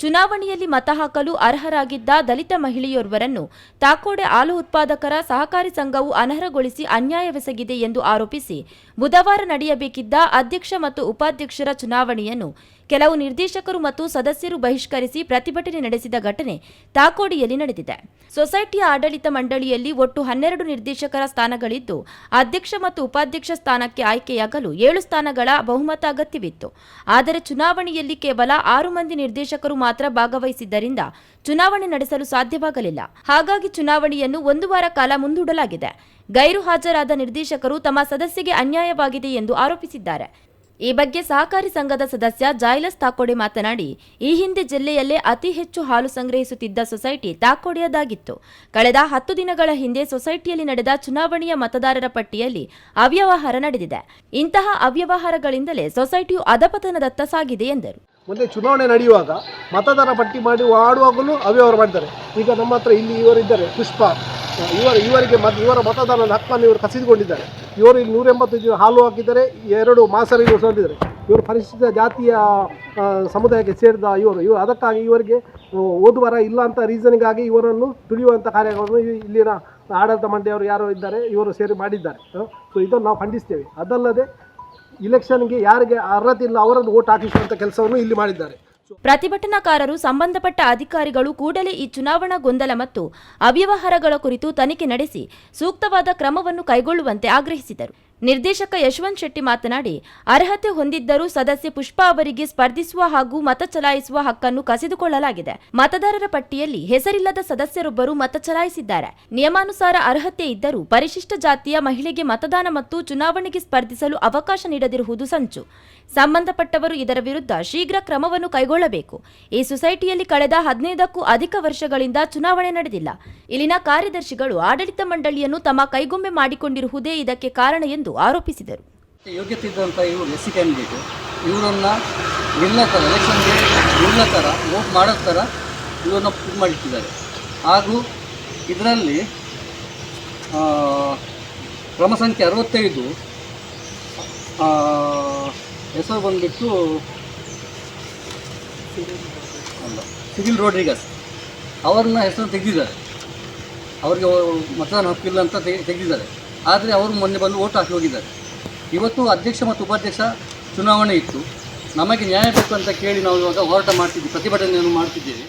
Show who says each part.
Speaker 1: ಚುನಾವಣೆಯಲ್ಲಿ ಮತ ಹಾಕಲು ಅರ್ಹರಾಗಿದ್ದ ದಲಿತ ಮಹಿಳೆಯೋರ್ವರನ್ನು ತಾಕೋಡೆ ಹಾಲು ಉತ್ಪಾದಕರ ಸಹಕಾರಿ ಸಂಘವು ಅನರ್ಹಗೊಳಿಸಿ ಅನ್ಯಾಯವೆಸಗಿದೆ ಎಂದು ಆರೋಪಿಸಿ ಬುಧವಾರ ನಡೆಯಬೇಕಿದ್ದ ಅಧ್ಯಕ್ಷ ಮತ್ತು ಉಪಾಧ್ಯಕ್ಷರ ಚುನಾವಣೆಯನ್ನು ಕೆಲವು ನಿರ್ದೇಶಕರು ಮತ್ತು ಸದಸ್ಯರು ಬಹಿಷ್ಕರಿಸಿ ಪ್ರತಿಭಟನೆ ನಡೆಸಿದ ಘಟನೆ ತಾಕೋಡಿಯಲ್ಲಿ ನಡೆದಿದೆ. ಸೊಸೈಟಿಯ ಆಡಳಿತ ಮಂಡಳಿಯಲ್ಲಿ ಒಟ್ಟು ಹನ್ನೆರಡು ನಿರ್ದೇಶಕರ ಸ್ಥಾನಗಳಿದ್ದು, ಅಧ್ಯಕ್ಷ ಮತ್ತು ಉಪಾಧ್ಯಕ್ಷ ಸ್ಥಾನಕ್ಕೆ ಆಯ್ಕೆಯಾಗಲು ಏಳು ಸ್ಥಾನಗಳ ಬಹುಮತ ಅಗತ್ಯವಿತ್ತು. ಆದರೆ ಚುನಾವಣೆಯಲ್ಲಿ ಕೇವಲ ಆರು ಮಂದಿ ನಿರ್ದೇಶಕರು ಮಾತ್ರ ಭಾಗವಹಿಸಿದ್ದರಿಂದ ಚುನಾವಣೆ ನಡೆಸಲು ಸಾಧ್ಯವಾಗಲಿಲ್ಲ. ಹಾಗಾಗಿ ಚುನಾವಣೆಯನ್ನು ಒಂದು ವಾರ ಕಾಲ ಮುಂದೂಡಲಾಗಿದೆ. ಗೈರು ಹಾಜರಾದ ನಿರ್ದೇಶಕರು ತಮ್ಮ ಸದಸ್ಯಗೆ ಅನ್ಯಾಯವಾಗಿದೆ ಎಂದು ಆರೋಪಿಸಿದ್ದಾರೆ. ಈ ಬಗ್ಗೆ ಸಹಕಾರಿ ಸಂಘದ ಸದಸ್ಯ ಜಾಯ್ಲಸ್ ತಾಕೋಡೆ ಮಾತನಾಡಿ, ಈ ಹಿಂದೆ ಜಿಲ್ಲೆಯಲ್ಲೇ ಅತಿ ಹೆಚ್ಚು ಹಾಲು ಸಂಗ್ರಹಿಸುತ್ತಿದ್ದ ಸೊಸೈಟಿ ತಾಕೋಡೆಯದಾಗಿತ್ತು. ಕಳೆದ ಹತ್ತು ದಿನಗಳ ಹಿಂದೆ ಸೊಸೈಟಿಯಲ್ಲಿ ನಡೆದ ಚುನಾವಣೆಯ ಮತದಾರರ ಪಟ್ಟಿಯಲ್ಲಿ ಅವ್ಯವಹಾರ ನಡೆದಿದೆ. ಇಂತಹ ಅವ್ಯವಹಾರಗಳಿಂದಲೇ ಸೊಸೈಟಿಯು ಅಧಪತನದತ್ತ ಸಾಗಿದೆ ಎಂದರು.
Speaker 2: ಮೊನ್ನೆ ಚುನಾವಣೆ ನಡೆಯುವಾಗ ಮತದಾರ ಪಟ್ಟಿ ಮಾಡಿ ಆಡುವಾಗಲೂ ಅವ್ಯವಹಾರ ಮಾಡಿದ್ದಾರೆ ಈಗ ನಮ್ಮ ಇಲ್ಲಿ ಇವರಿದ್ದಾರೆ ಪುಷ್ಪ. ಇವರು ಇವರಿಗೆ ಮತ ಇವರ ಮತದಾನದ ಹಕ್ಕನ್ನು ಇವರು ಕಸಿದುಕೊಂಡಿದ್ದಾರೆ. ಇವರು ಇಲ್ಲಿ ನೂರೆಂಬತ್ತು ಜನ ಹಾಲು ಹಾಕಿದ್ದಾರೆ, ಎರಡು ಮಾಸರಿಗೂ ಸಂದಿದ್ದಾರೆ ಇವರು ಪರಿಶಿಷ್ಟ ಜಾತಿಯ ಸಮುದಾಯಕ್ಕೆ ಸೇರಿದ ಇವರು. ಇವರು ಅದಕ್ಕಾಗಿ ಇವರಿಗೆ ಓದುವರ ಇಲ್ಲ ಅಂತ ರೀಸನ್ಗಾಗಿ ಇವರನ್ನು ತುಳಿಯುವಂಥ ಕಾರ್ಯಗಳನ್ನು ಇಲ್ಲಿನ ಆಡಳಿತ ಮಂಡಳಿಯವರು ಯಾರು ಇದ್ದಾರೆ, ಇವರು ಸೇರಿ ಮಾಡಿದ್ದಾರೆ. ಸೊ ಇದನ್ನು ನಾವು ಖಂಡಿಸ್ತೇವೆ. ಅದಲ್ಲದೆ ಇಲೆಕ್ಷನ್ಗೆ ಯಾರಿಗೆ ಅರ್ಹತೆ ಇಲ್ಲ, ಅವರನ್ನು ಓಟ್ ಹಾಕಿಸುವಂಥ ಕೆಲಸವನ್ನು ಇಲ್ಲಿ ಮಾಡಿದ್ದಾರೆ.
Speaker 1: ಪ್ರತಿಭಟನಾಕಾರರು ಸಂಬಂಧಪಟ್ಟ ಅಧಿಕಾರಿಗಳು ಕೂಡಲೇ ಈ ಚುನಾವಣಾ ಗೊಂದಲ ಮತ್ತು ಅವ್ಯವಹಾರಗಳ ಕುರಿತು ತನಿಖೆ ನಡೆಸಿ ಸೂಕ್ತವಾದ ಕ್ರಮವನ್ನು ಕೈಗೊಳ್ಳುವಂತೆ ಆಗ್ರಹಿಸಿದರು. ನಿರ್ದೇಶಕ ಯಶವಂತ್ ಶೆಟ್ಟಿ ಮಾತನಾಡಿ, ಅರ್ಹತೆ ಹೊಂದಿದ್ದರೂ ಸದಸ್ಯೆ ಪುಷ್ಪಾ ಅವರಿಗೆ ಸ್ಪರ್ಧಿಸುವ ಹಾಗೂ ಮತ ಚಲಾಯಿಸುವ ಹಕ್ಕನ್ನು ಕಸಿದುಕೊಳ್ಳಲಾಗಿದೆ. ಮತದಾರರ ಪಟ್ಟಿಯಲ್ಲಿ ಹೆಸರಿಲ್ಲದ ಸದಸ್ಯರೊಬ್ಬರು ಮತ ಚಲಾಯಿಸಿದ್ದಾರೆ. ನಿಯಮಾನುಸಾರ ಅರ್ಹತೆ ಇದ್ದರೂ ಪರಿಶಿಷ್ಟ ಜಾತಿಯ ಮಹಿಳೆಗೆ ಮತದಾನ ಮತ್ತು ಚುನಾವಣೆಗೆ ಸ್ಪರ್ಧಿಸಲು ಅವಕಾಶ ನೀಡದಿರುವುದು ಸಂಚು. ಸಂಬಂಧಪಟ್ಟವರು ಇದರ ವಿರುದ್ಧ ಶೀಘ್ರ ಕ್ರಮವನ್ನು ಕೈಗೊಳ್ಳಬೇಕು. ಈ ಸೊಸೈಟಿಯಲ್ಲಿ ಕಳೆದ ಹದಿನೈದಕ್ಕೂ ಅಧಿಕ ವರ್ಷಗಳಿಂದ ಚುನಾವಣೆ ನಡೆದಿಲ್ಲ. ಇಲ್ಲಿನ ಕಾರ್ಯದರ್ಶಿಗಳು ಆಡಳಿತ ಮಂಡಳಿಯನ್ನು ತಮ್ಮ ಕೈಗೊಂಬೆ ಮಾಡಿಕೊಂಡಿರುವುದೇ ಇದಕ್ಕೆ ಕಾರಣ ಎಂದು ಆರೋಪಿಸಿದರು.
Speaker 3: ಯೋಗ್ಯತೆ ಇದ್ದಂಥ ಇವರು ಎಸ್ ಸಿ ಕ್ಯಾಂಡಿಡೇಟು. ಇವರನ್ನು ನಿಲ್ಲೋ ಥರ ಎಲೆಕ್ಷನ್ಗೆ ನಿಲ್ಲೋ ಥರ ವೋಟ್ ಮಾಡೋ ಥರ ಇವರನ್ನ ಇದು ಮಾಡಿಟ್ಟಿದ್ದಾರೆ. ಹಾಗೂ ಇದರಲ್ಲಿ ಕ್ರಮ ಸಂಖ್ಯೆ ಅರವತ್ತೈದು ಹೆಸರು ಬಂದುಬಿಟ್ಟು ಅಲ್ಲ, ಸಿವಿಲ್ ರೋಡ್ರಿಗಸ್. ಅವ್ರನ್ನ ಹೆಸರು ತೆಗೆದಿದ್ದಾರೆ. ಅವರಿಗೆ ಮತದಾನ ಹಕ್ಕಿಲ್ಲ ಅಂತ ತೆಗೆ ತೆಗೆದಿದ್ದಾರೆ. ಆದರೆ ಅವರು ಮೊನ್ನೆ ಬಂದು ಓಟ್ ಹಾಕಿ ಹೋಗಿದ್ದಾರೆ. ಇವತ್ತು ಅಧ್ಯಕ್ಷ ಮತ್ತು ಉಪಾಧ್ಯಕ್ಷ ಚುನಾವಣೆ ಇತ್ತು. ನಮಗೆ ನ್ಯಾಯ ಬೇಕು ಅಂತ ಕೇಳಿ ನಾವು ಇವಾಗ ಹೋರಾಟ ಮಾಡ್ತಿದ್ದೀವಿ ಪ್ರತಿಭಟನೆಯನ್ನು ಮಾಡ್ತಿದ್ದೇವೆ.